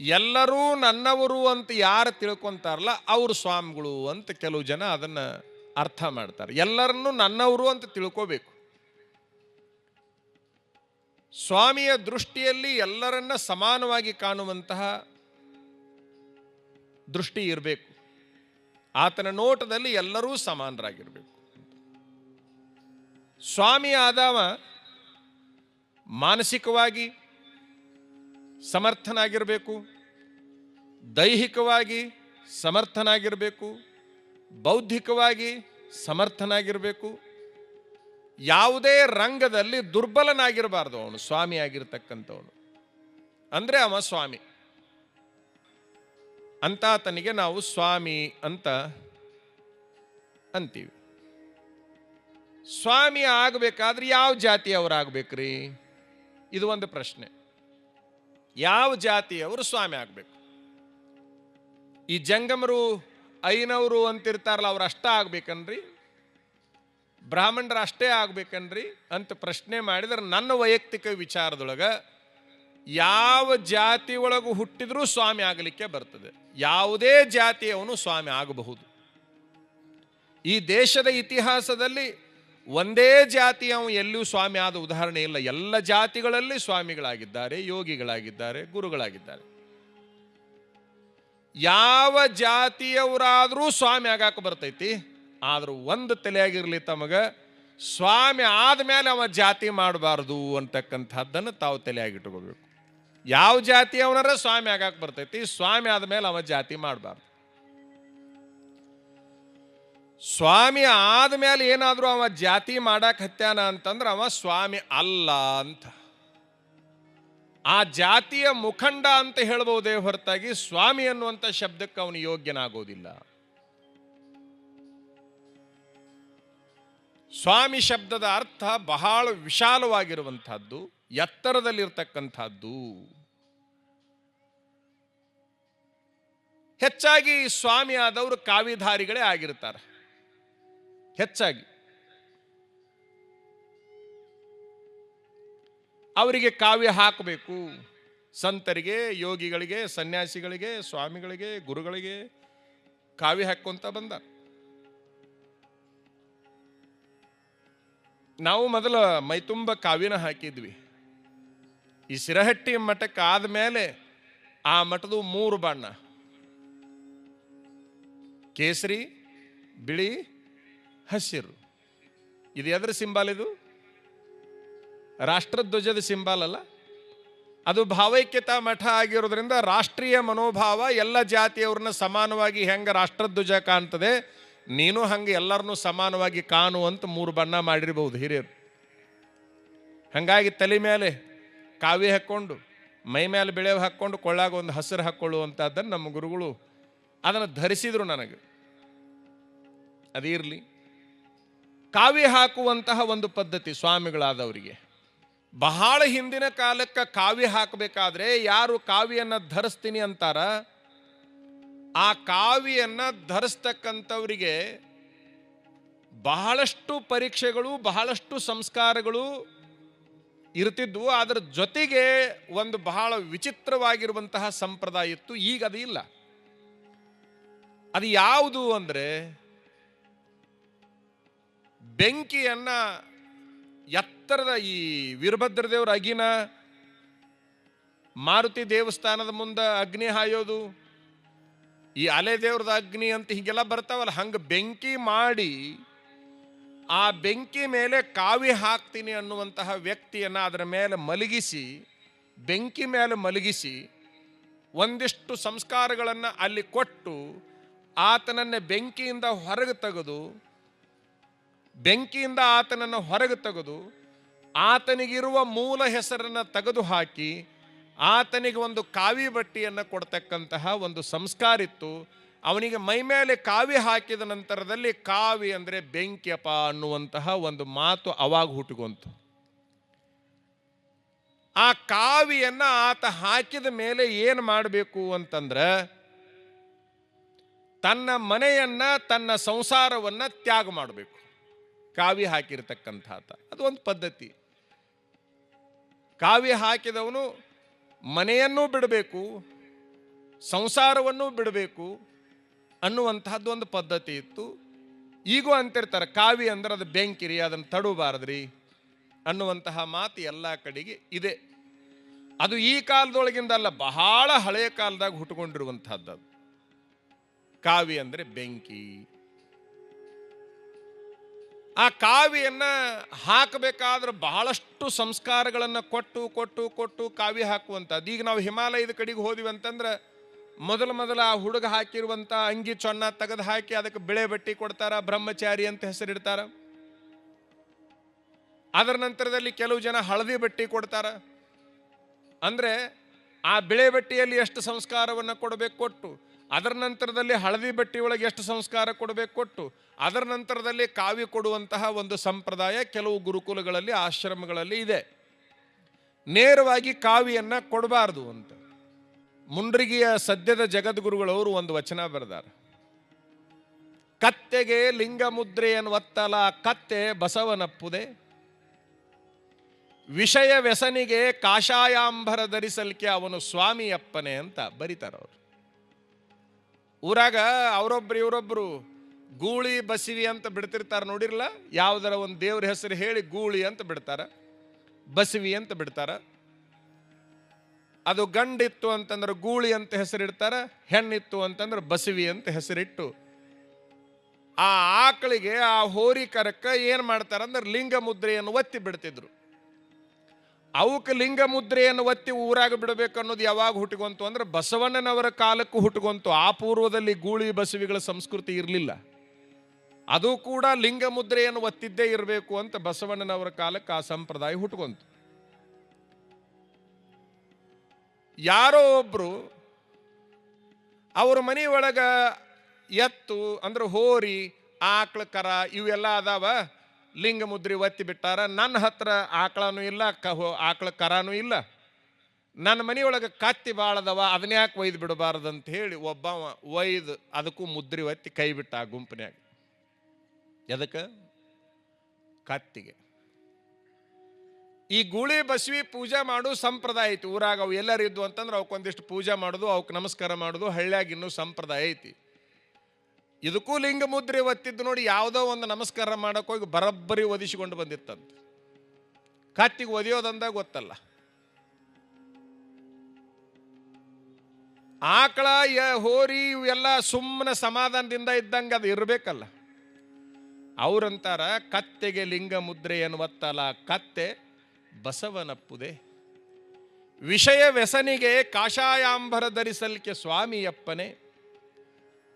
ಎಲ್ಲರೂ ನನ್ನವರು ಅಂತ ಯಾರು ತಿಳ್ಕೊಂತಾರಲ್ಲ ಅವರು ಸ್ವಾಮಿಗಳು ಅಂತ ಕೆಲವು ಜನ ಅದನ್ನು ಅರ್ಥ ಮಾಡ್ತಾರೆ. ಎಲ್ಲರನ್ನೂ ನನ್ನವರು ಅಂತ ತಿಳ್ಕೋಬೇಕು. ಸ್ವಾಮಿಯ ದೃಷ್ಟಿಯಲ್ಲಿ ಎಲ್ಲರನ್ನ ಸಮಾನವಾಗಿ ಕಾಣುವಂತಹ ದೃಷ್ಟಿ ಇರಬೇಕು. ಆತನ ನೋಟದಲ್ಲಿ ಎಲ್ಲರೂ ಸಮಾನರಾಗಿರಬೇಕು. ಸ್ವಾಮಿ ಆದವ ಮಾನಸಿಕವಾಗಿ ಸಮರ್ಥನಾಗಿರಬೇಕು, ದೈಹಿಕವಾಗಿ ಸಮರ್ಥನಾಗಿರಬೇಕು, ಬೌದ್ಧಿಕವಾಗಿ ಸಮರ್ಥನಾಗಿರಬೇಕು. ಯಾವುದೇ ರಂಗದಲ್ಲಿ ದುರ್ಬಲನಾಗಿರಬಾರ್ದು ಅವನು ಸ್ವಾಮಿ ಆಗಿರ್ತಕ್ಕಂಥವನು ಅಂದರೆ ಅವ ಸ್ವಾಮಿ. ಅಂತಾತನಿಗೆ ನಾವು ಸ್ವಾಮಿ ಅಂತ ಅಂತೀವಿ. ಸ್ವಾಮಿ ಆಗಬೇಕಾದ್ರೆ ಯಾವ ಜಾತಿಯವರಾಗಬೇಕ್ರಿ? ಇದು ಒಂದು ಪ್ರಶ್ನೆ. ಯಾವ ಜಾತಿಯವರು ಸ್ವಾಮಿ ಆಗಬೇಕು? ಈ ಜಂಗಮರು, ಐನವರು ಅಂತಿರ್ತಾರಲ್ಲ, ಅವ್ರು ಅಷ್ಟ ಆಗ್ಬೇಕನ್ರಿ? ಬ್ರಾಹ್ಮಣರು ಅಷ್ಟೇ ಆಗ್ಬೇಕನ್ರಿ ಅಂತ ಪ್ರಶ್ನೆ ಮಾಡಿದ್ರೆ ನನ್ನ ವೈಯಕ್ತಿಕ ವಿಚಾರದೊಳಗೆ ಯಾವ ಜಾತಿ ಒಳಗೂ ಹುಟ್ಟಿದರೂ ಸ್ವಾಮಿ ಆಗಲಿಕ್ಕೆ ಬರ್ತದೆ. ಯಾವುದೇ ಜಾತಿಯವನು ಸ್ವಾಮಿ ಆಗಬಹುದು. ಈ ದೇಶದ ಇತಿಹಾಸದಲ್ಲಿ ಒಂದೇ ಜಾತಿ ಅವನು ಎಲ್ಲೂ ಸ್ವಾಮಿ ಆದ ಉದಾಹರಣೆ ಇಲ್ಲ. ಎಲ್ಲ ಜಾತಿಗಳಲ್ಲಿ ಸ್ವಾಮಿಗಳಾಗಿದ್ದಾರೆ, ಯೋಗಿಗಳಾಗಿದ್ದಾರೆ, ಗುರುಗಳಾಗಿದ್ದಾರೆ. ಯಾವ ಜಾತಿಯವರಾದರೂ ಸ್ವಾಮಿ ಆಗಾಕ ಬರ್ತೈತಿ. ಆದರೂ ಒಂದು ತಲೆಯಾಗಿರಲಿ ತಮಗ, ಸ್ವಾಮಿ ಆದಮೇಲೆ ಅವ ಜಾತಿ ಮಾಡಬಾರ್ದು ಅಂತಕ್ಕಂಥದ್ದನ್ನು ತಾವು ತಲೆಯಾಗಿಟ್ಕೋಬೇಕು. ಯಾವ ಜಾತಿಯವನಾರ ಸ್ವಾಮಿ ಆಗಾಕ ಬರ್ತೈತಿ, ಸ್ವಾಮಿ ಆದ್ಮೇಲೆ ಅವ ಜಾತಿ ಮಾಡಬಾರ್ದು. ಸ್ವಾಮಿ ಆದಮೇಲೆ ಏನಾದರೂ ಅವ ಜಾತಿ ಮಾಡಕ್ಕೆ ಹತ್ಯಾನ ಅಂತಂದ್ರೆ ಅವ ಸ್ವಾಮಿ ಅಲ್ಲ ಅಂತ. ಆ ಜಾತಿಯ ಮುಖಂಡ ಅಂತ ಹೇಳ್ಬೋದೇ ಹೊರತಾಗಿ ಸ್ವಾಮಿ ಅನ್ನುವಂಥ ಶಬ್ದಕ್ಕೆ ಅವನು ಯೋಗ್ಯನಾಗೋದಿಲ್ಲ. ಸ್ವಾಮಿ ಶಬ್ದದ ಅರ್ಥ ಬಹಳ ವಿಶಾಲವಾಗಿರುವಂಥದ್ದು, ಎತ್ತರದಲ್ಲಿರ್ತಕ್ಕಂಥದ್ದು. ಹೆಚ್ಚಾಗಿ ಸ್ವಾಮಿ ಆದವರು ಕಾವಿಧಾರಿಗಳೇ ಆಗಿರ್ತಾರೆ. ಹೆಚ್ಚಾಗಿ. ಅವರಿಗೆ ಕಾವ್ಯ ಹಾಕಬೇಕು. ಸಂತರಿಗೆ, ಯೋಗಿಗಳಿಗೆ, ಸನ್ಯಾಸಿಗಳಿಗೆ, ಸ್ವಾಮಿಗಳಿಗೆ, ಗುರುಗಳಿಗೆ ಕಾವ್ಯ ಹಾಕೊಂತ ಬಂದ. ನಾವು ಮೊದಲ ಮೈತುಂಬ ಕಾವ್ಯನ ಹಾಕಿದ್ವಿ. ಈ ಸಿರಹಟ್ಟಿ ಮಠಕ್ಕೆ ಆದಮೇಲೆ ಆ ಮಠದ ಮೂರು ಬಣ್ಣ. ಕೇಸರಿ, ಬಿಳಿ ಹಸಿರು. ಇದು ಎದ್ರ ಸಿಂಬಾಲ್ ಇದು? ರಾಷ್ಟ್ರಧ್ವಜದ ಸಿಂಬಾಲ್ ಅಲ್ಲ? ಅದು ಭಾವೈಕ್ಯತಾ ಮಠ ಆಗಿರೋದ್ರಿಂದ ರಾಷ್ಟ್ರೀಯ ಮನೋಭಾವ ಎಲ್ಲ ಜಾತಿಯವ್ರನ್ನ ಸಮಾನವಾಗಿ ಹೆಂಗೆ ರಾಷ್ಟ್ರಧ್ವಜ ಕಾಣ್ತದೆ, ನೀನು ಹಂಗೆ ಎಲ್ಲರನ್ನೂ ಸಮಾನವಾಗಿ ಕಾಣು ಅಂತ ಮೂರು ಬಣ್ಣ ಮಾಡಿರ್ಬೋದು ಹಿರಿಯರು. ಹಂಗಾಗಿ ತಲೆ ಮೇಲೆ ಕಾವಿ ಹಾಕ್ಕೊಂಡು, ಮೈ ಮೇಲೆ ಬೆಳೆವು ಹಾಕ್ಕೊಂಡು, ಕೊಳ್ಳಾಗ ಒಂದು ಹಸಿರು ಹಾಕ್ಕೊಳ್ಳುವಂಥದ್ದನ್ನು ನಮ್ಮ ಗುರುಗಳು ಅದನ್ನು ಧರಿಸಿದ್ರು ನನಗೆ. ಅದಿರಲಿ. ಕಾವಿ ಹಾಕುವಂತಹ ಒಂದು ಪದ್ಧತಿ ಸ್ವಾಮಿಗಳಾದವರಿಗೆ. ಬಹಳ ಹಿಂದಿನ ಕಾಲಕ್ಕೆ ಕಾವಿ ಹಾಕಬೇಕಾದ್ರೆ ಯಾರು ಕಾವಿಯನ್ನು ಧರಿಸ್ತೀನಿ ಅಂತಾರ? ಆ ಕಾವಿಯನ್ನ ಧರಿಸ್ತಕ್ಕಂಥವರಿಗೆ ಬಹಳಷ್ಟು ಪರೀಕ್ಷೆಗಳು, ಬಹಳಷ್ಟು ಸಂಸ್ಕಾರಗಳು ಇರ್ತಿದ್ವು. ಅದರ ಜೊತೆಗೆ ಒಂದು ಬಹಳ ವಿಚಿತ್ರವಾಗಿರುವಂತಹ ಸಂಪ್ರದಾಯ ಇತ್ತು. ಈಗ ಅದು ಇಲ್ಲ ಅದು ಯಾವುದು ಅಂದರೆ ಬೆಂಕಿಯನ್ನ ಎತ್ತರದ ಈ ವೀರಭದ್ರ ದೇವರ ಅಗಿನ ಮಾರುತಿ ದೇವಸ್ಥಾನದ ಮುಂದೆ ಅಗ್ನಿ ಹಾಯೋದು, ಈ ಅಲೆ ದೇವ್ರದ ಅಗ್ನಿ ಅಂತ ಹೀಗೆಲ್ಲ ಬರ್ತಾವಲ್ಲ, ಹಂಗೆ ಬೆಂಕಿ ಮಾಡಿ ಆ ಬೆಂಕಿ ಮೇಲೆ ಕಾವಿ ಹಾಕ್ತೀನಿ ಅನ್ನುವಂತಹ ವ್ಯಕ್ತಿಯನ್ನು ಅದರ ಮೇಲೆ ಮಲಗಿಸಿ, ಬೆಂಕಿ ಮೇಲೆ ಮಲಗಿಸಿ ಒಂದಿಷ್ಟು ಸಂಸ್ಕಾರಗಳನ್ನು ಅಲ್ಲಿ ಕೊಟ್ಟು ಆತನನ್ನೇ ಬೆಂಕಿಯಿಂದ ಹೊರಗೆ ತೆಗೆದು ಬೆಂಕಿಯಿಂದ ಆತನನ್ನು ಹೊರಗೆ ತೆಗೆದು ಆತನಿಗಿರುವ ಮೂಲ ಹೆಸರನ್ನು ತೆಗೆದು ಹಾಕಿ ಆತನಿಗೆ ಒಂದು ಕಾವಿ ಬಟ್ಟೆಯನ್ನು ಕೊಡ್ತಕ್ಕಂತಹ ಒಂದು ಸಂಸ್ಕಾರ ಇತ್ತು. ಅವನಿಗೆ ಮೈ ಮೇಲೆ ಕಾವಿ ಹಾಕಿದ ನಂತರದಲ್ಲಿ ಕಾವಿ ಅಂದರೆ ಬೆಂಕಿಯಪ್ಪ ಅನ್ನುವಂತಹ ಒಂದು ಮಾತು ಅವಾಗ ಹುಟ್ಟುಕೊಂತು ಆ ಕಾವಿಯನ್ನು ಆತ ಹಾಕಿದ ಮೇಲೆ ಏನು ಮಾಡಬೇಕು ಅಂತಂದ್ರೆ ತನ್ನ ಮನೆಯನ್ನ ತನ್ನ ಸಂಸಾರವನ್ನ ತ್ಯಾಗ ಮಾಡಬೇಕು. ಕಾವಿ ಹಾಕಿರ್ತಕ್ಕಂಥಾತ. ಅದು ಒಂದು ಪದ್ಧತಿ. ಕಾವಿ ಹಾಕಿದವನು ಮನೆಯನ್ನೂ ಬಿಡಬೇಕು, ಸಂಸಾರವನ್ನು ಬಿಡಬೇಕು ಅನ್ನುವಂತಹದ್ದು ಒಂದು ಪದ್ಧತಿ ಇತ್ತು. ಈಗೂ ಅಂತಿರ್ತಾರೆ ಕಾವಿ ಅಂದ್ರೆ ಅದು ಬೆಂಕಿರಿ, ಅದನ್ನು ತಡಬಾರದ್ರಿ ಅನ್ನುವಂತಹ ಮಾತು ಎಲ್ಲ ಕಡೆಗೆ ಇದೆ. ಅದು ಈ ಕಾಲದೊಳಗಿಂದ ಅಲ್ಲ, ಬಹಳ ಹಳೆಯ ಕಾಲದಾಗ ಹುಟ್ಟುಕೊಂಡಿರುವಂತಹದ್ದು ಕಾವಿ ಅಂದರೆ ಬೆಂಕಿ. ಆ ಕಾವಿಯನ್ನ ಹಾಕಬೇಕಾದ್ರೆ ಬಹಳಷ್ಟು ಸಂಸ್ಕಾರಗಳನ್ನು ಕೊಟ್ಟು ಕೊಟ್ಟು ಕೊಟ್ಟು ಕಾವಿ ಹಾಕುವಂಥದ್ದು. ಈಗ ನಾವು ಹಿಮಾಲಯದ ಕಡೆಗೆ ಹೋದಿವಿ ಅಂತಂದ್ರೆ ಮೊದಲು ಮೊದಲ ಆ ಹುಡುಗ ಹಾಕಿರುವಂಥ ಅಂಗಿ ಚೊನ್ನ ತೆಗೆದು ಹಾಕಿ ಅದಕ್ಕೆ ಬಿಳೆ ಬಟ್ಟಿ ಕೊಡ್ತಾರ, ಬ್ರಹ್ಮಚಾರಿ ಅಂತ ಹೆಸರಿಡ್ತಾರ. ಅದರ ನಂತರದಲ್ಲಿ ಕೆಲವು ಜನ ಹಳದಿ ಬಟ್ಟಿ ಕೊಡ್ತಾರ. ಅಂದ್ರೆ ಆ ಬಿಳೆ ಬಟ್ಟೆಯಲ್ಲಿ ಎಷ್ಟು ಸಂಸ್ಕಾರವನ್ನು ಕೊಡಬೇಕು ಕೊಟ್ಟು ಅದರ ನಂತರದಲ್ಲಿ ಹಳದಿ ಬಟ್ಟೆ ಒಳಗೆ ಎಷ್ಟು ಸಂಸ್ಕಾರ ಕೊಡಬೇಕು ಕೊಟ್ಟು, ಅದರ ನಂತರದಲ್ಲಿ ಕಾವಿ ಕೊಡುವಂತಹ ಒಂದು ಸಂಪ್ರದಾಯ ಕೆಲವು ಗುರುಕುಲಗಳಲ್ಲಿ, ಆಶ್ರಮಗಳಲ್ಲಿ ಇದೆ. ನೇರವಾಗಿ ಕಾವಿಯನ್ನ ಕೊಡಬಾರ್ದು ಅಂತ. ಮುಂಡ್ರಿಗಿಯ ಸದ್ಯದ ಜಗದ್ಗುರುಗಳವರು ಒಂದು ವಚನ ಬರೆದಾರ. ಕತ್ತೆಗೆ ಲಿಂಗ ಮುದ್ರೆಯನ್ನು ಒತ್ತಲ ಕತ್ತೆ ಬಸವನಪ್ಪುದೆ. ವಿಷಯ ವ್ಯಸನಿಗೆ ಕಾಷಾಯಾಂಬರ ಧರಿಸಲಿಕ್ಕೆ ಅವನು ಸ್ವಾಮಿಯಪ್ಪನೆ ಅಂತ ಬರೀತಾರ ಅವರು. ಊರಾಗ ಅವರೊಬ್ರು ಇವರೊಬ್ರು ಗೂಳಿ ಬಸಿವಿ ಅಂತ ಬಿಡ್ತಿರ್ತಾರೆ ನೋಡಿರಲ್ಲ ಯಾವ್ದಾರ ಒಂದು ದೇವ್ರ ಹೆಸರು ಹೇಳಿ ಗೂಳಿ ಅಂತ ಬಿಡ್ತಾರ, ಬಸಿವಿ ಅಂತ ಬಿಡ್ತಾರ. ಅದು ಗಂಡಿತ್ತು ಅಂತಂದ್ರೆ ಗೂಳಿ ಅಂತ ಹೆಸರಿಡ್ತಾರ, ಹೆಣ್ಣಿತ್ತು ಅಂತಂದ್ರೆ ಬಸಿವಿ ಅಂತ ಹೆಸರಿಟ್ಟು ಆ ಆಕಳಿಗೆ ಆ ಹೋರಿ ಕರಕ್ಕ ಏನು ಮಾಡ್ತಾರ ಅಂದ್ರೆ ಲಿಂಗ ಮುದ್ರೆಯನ್ನು ಒತ್ತಿ ಬಿಡ್ತಿದ್ರು. ಅವಕ್ಕೆ ಲಿಂಗ ಮುದ್ರೆಯನ್ನು ಒತ್ತಿ ಊರಾಗ ಬಿಡಬೇಕು ಅನ್ನೋದು ಯಾವಾಗ ಹುಟ್ಕೊಂತು ಅಂದ್ರೆ ಬಸವಣ್ಣನವರ ಕಾಲಕ್ಕೂ ಹುಟ್ಟುಗೊಂತು ಆ ಪೂರ್ವದಲ್ಲಿ ಗೂಳಿ ಬಸವಿಗಳ ಸಂಸ್ಕೃತಿ ಇರಲಿಲ್ಲ. ಅದು ಕೂಡ ಲಿಂಗ ಮುದ್ರೆಯನ್ನು ಒತ್ತಿದ್ದೇ ಇರಬೇಕು ಅಂತ ಬಸವಣ್ಣನವರ ಕಾಲಕ್ಕೆ ಆ ಸಂಪ್ರದಾಯ ಹುಟ್ಟುಕೊಂತು ಯಾರೋ ಒಬ್ಬರು ಅವ್ರ ಮನೆ ಒಳಗ ಎತ್ತು ಅಂದ್ರೆ ಹೋರಿ ಆಕ್ಳ ಕರ ಇವೆಲ್ಲ ಅದಾವ. ಲಿಂಗ ಮುದ್ರಿ ಒತ್ತಿ ಬಿಟ್ಟಾರ, ನನ್ನ ಹತ್ರ ಆಕಳನೂ ಇಲ್ಲ, ಕಹು, ಆಕಳ ಕರಾನೂ ಇಲ್ಲ. ನನ್ನ ಮನೆಯೊಳಗೆ ಕತ್ತಿ ಬಾಳದವ, ಅದನ್ನ ಯಾಕೆ ಒಯ್ದು ಬಿಡಬಾರ್ದು ಅಂತ ಹೇಳಿ ಒಬ್ಬವ ಒಯ್ದು ಅದಕ್ಕೂ ಮುದ್ರಿ ಒತ್ತಿ ಕೈ ಬಿಟ್ಟ ಆ ಗುಂಪಿನ್ಯಾಗ. ಎದಕ್ಕೆ? ಕತ್ತಿಗೆ. ಈ ಗೂಳಿ ಬಸವಿ ಪೂಜೆ ಮಾಡು ಸಂಪ್ರದಾಯ ಐತಿ. ಊರಾಗ ಅವು ಎಲ್ಲರೂ ಇದ್ವು ಅಂತಂದ್ರೆ ಅವಕ್ಕೊಂದಿಷ್ಟು ಪೂಜೆ ಮಾಡೋದು ಅವಕ್ಕೆ ನಮಸ್ಕಾರ ಮಾಡೋದು, ಹಳ್ಳ್ಯಾಗ ಇನ್ನೂ ಸಂಪ್ರದಾಯ ಐತಿ. ಇದಕ್ಕೂ ಲಿಂಗ ಮುದ್ರೆ ಒತ್ತಿದ್ದು ನೋಡಿ ಯಾವುದೋ ಒಂದು ನಮಸ್ಕಾರ ಮಾಡೋಕ್ಕೋಗಿ ಬರಬ್ಬರಿ ಒದಿಸಿಕೊಂಡು ಬಂದಿತ್ತಂತೆ. ಕತ್ತಿಗೆ ಒದಿಯೋದಂದಾಗ ಗೊತ್ತಲ್ಲ. ಆಕಳ, ಯ- ಹೋರಿ ಇವೆಲ್ಲ ಸುಮ್ಮನೆ ಸಮಾಧಾನದಿಂದ ಇದ್ದಂಗೆ ಅದು ಇರಬೇಕಲ್ಲ. ಅವ್ರಂತಾರ, ಕತ್ತೆಗೆ ಲಿಂಗ ಮುದ್ರೆ ಎನ್ನುವತ್ತಲ್ಲ ಕತ್ತೆ ಬಸವನಪ್ಪುದೆ. ವಿಷಯ ವ್ಯಸನಿಗೆ ಕಾಷಾಯಾಂಬರ ಧರಿಸಲಿಕ್ಕೆ ಸ್ವಾಮಿಯಪ್ಪನೆ.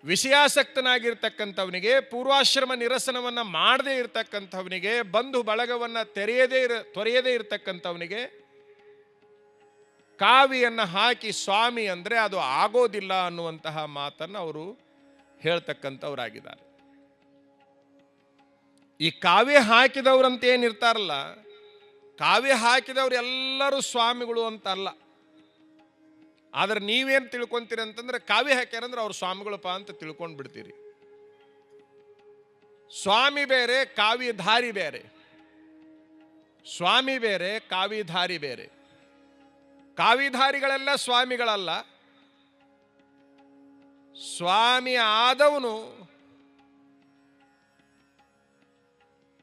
ವಿಷಯಾಸಕ್ತನಾಗಿರ್ತಕ್ಕಂಥವನಿಗೆ, ಪೂರ್ವಾಶ್ರಮ ನಿರಸನವನ್ನು ಮಾಡದೇ ಇರತಕ್ಕಂಥವನಿಗೆ ಬಂಧು ಬಳಗವನ್ನು ತೆರೆಯದೇ ಇರ, ತೊರೆಯದೇ ಇರತಕ್ಕಂಥವನಿಗೆ, ಕಾವಿಯನ್ನು ಹಾಕಿ ಸ್ವಾಮಿ ಅಂದರೆ ಅದು ಆಗೋದಿಲ್ಲ ಅನ್ನುವಂತಹ ಮಾತನ್ನು ಅವರು ಹೇಳ್ತಕ್ಕಂಥವ್ರಾಗಿದ್ದಾರೆ. ಈ ಕಾವ್ಯ ಹಾಕಿದವರಂತೇನಿರ್ತಾರಲ್ಲ, ಕಾವ್ಯ ಹಾಕಿದವರು ಎಲ್ಲರೂ ಸ್ವಾಮಿಗಳು ಅಂತ ಅಲ್ಲ. ಆದ್ರೆ ನೀವೇನು ತಿಳ್ಕೊಂತೀರಿ ಅಂತಂದ್ರೆ ಕಾವ್ಯ ಹಾಕ್ಯಾರಂದ್ರೆ ಅವ್ರ ಸ್ವಾಮಿಗಳಪ್ಪ ಅಂತ ತಿಳ್ಕೊಂಡು ಬಿಡ್ತೀರಿ. ಸ್ವಾಮಿ ಬೇರೆ ಕಾವಿಧಾರಿ ಬೇರೆ. ಸ್ವಾಮಿ ಬೇರೆ ಕಾವಿಧಾರಿ ಬೇರೆ. ಕಾವಿಧಾರಿಗಳೆಲ್ಲ ಸ್ವಾಮಿಗಳಲ್ಲ. ಸ್ವಾಮಿ ಆದವನು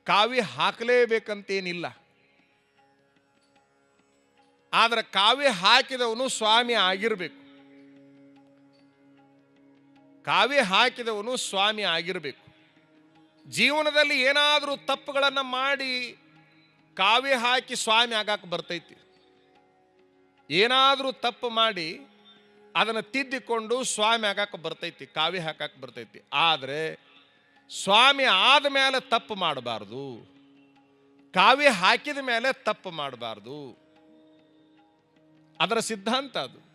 ಕಾವಿ ಹಾಕಲೇಬೇಕಂತೇನಿಲ್ಲ. ಆದ್ರೆ ಕಾವಿ ಹಾಕಿದವನು ಸ್ವಾಮಿ ಆಗಿರಬೇಕು. ಕಾವಿ ಹಾಕಿದವನು ಸ್ವಾಮಿ ಆಗಿರಬೇಕು. ಜೀವನದಲ್ಲಿ ಏನಾದರೂ ತಪ್ಪುಗಳನ್ನು ಮಾಡಿ ಕಾವ್ಯ ಹಾಕಿ ಸ್ವಾಮಿ ಆಗಾಕ ಬರ್ತೈತಿ. ಏನಾದರೂ ತಪ್ಪು ಮಾಡಿ ಅದನ್ನು ತಿದ್ದಿಕೊಂಡು ಸ್ವಾಮಿ ಆಗಾಕ ಬರ್ತೈತಿ ಕಾವಿ ಹಾಕಾಕ ಬರ್ತೈತಿ. ಆದರೆ ಸ್ವಾಮಿ ಆದ ಮೇಲೆ ತಪ್ಪು ಮಾಡಬಾರ್ದು. ಕಾವಿ ಹಾಕಿದ ಮೇಲೆ ತಪ್ಪು ಮಾಡಬಾರ್ದು. ಅದರ ಸಿದ್ಧಾಂತ ಅದು.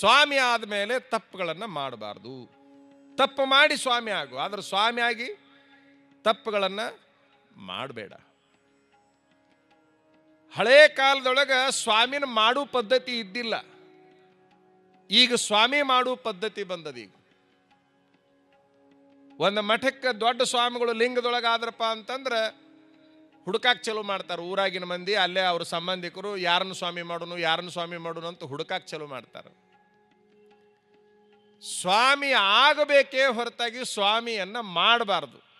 ಸ್ವಾಮಿ ಆದಮೇಲೆ ತಪ್ಪುಗಳನ್ನು ಮಾಡಬಾರ್ದು. ತಪ್ಪು ಮಾಡಿ ಸ್ವಾಮಿ ಆಗು, ಆದ್ರೆ ಸ್ವಾಮಿ ಆಗಿ ತಪ್ಪುಗಳನ್ನು ಮಾಡಬೇಡ. ಹಳೇ ಕಾಲದೊಳಗೆ ಸ್ವಾಮಿನ ಮಾಡುವ ಪದ್ಧತಿ ಇದ್ದಿಲ್ಲ. ಈಗ ಸ್ವಾಮಿ ಮಾಡುವ ಪದ್ಧತಿ ಬಂದದ ಈಗ. ಒಂದು ಮಠಕ್ಕೆ ದೊಡ್ಡ ಸ್ವಾಮಿಗಳು ಲಿಂಗದೊಳಗಾದ್ರಪ್ಪ ಅಂತಂದ್ರೆ ಹುಡುಕಾಕ್ ಚಲೋ ಮಾಡ್ತಾರೆ ಊರಾಗಿನ ಮಂದಿ, ಅಲ್ಲೇ ಅವ್ರ ಸಂಬಂಧಿಕರು, ಯಾರನ್ನು ಸ್ವಾಮಿ ಮಾಡೋನು, ಯಾರನ್ನು ಸ್ವಾಮಿ ಮಾಡೋನು ಅಂತ ಹುಡುಕಾಕ್ ಚಲೋ ಮಾಡ್ತಾರೆ. ಸ್ವಾಮಿ ಆಗಬೇಕೇ ಹೊರತಾಗಿ ಸ್ವಾಮಿಯನ್ನ ಮಾಡಬಾರ್ದು.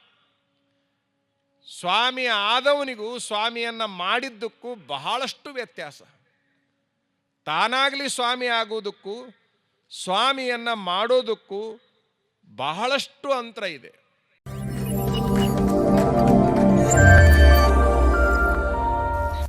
ಸ್ವಾಮಿ ಆದವನಿಗೂ ಸ್ವಾಮಿಯನ್ನ ಮಾಡಿದ್ದಕ್ಕೂ ಬಹಳಷ್ಟು ವ್ಯತ್ಯಾಸ. ತಾನಾಗಲಿ ಸ್ವಾಮಿ ಆಗುವುದಕ್ಕೂ ಸ್ವಾಮಿಯನ್ನ ಮಾಡೋದಕ್ಕೂ ಬಹಳಷ್ಟು ಅಂತರ ಇದೆ.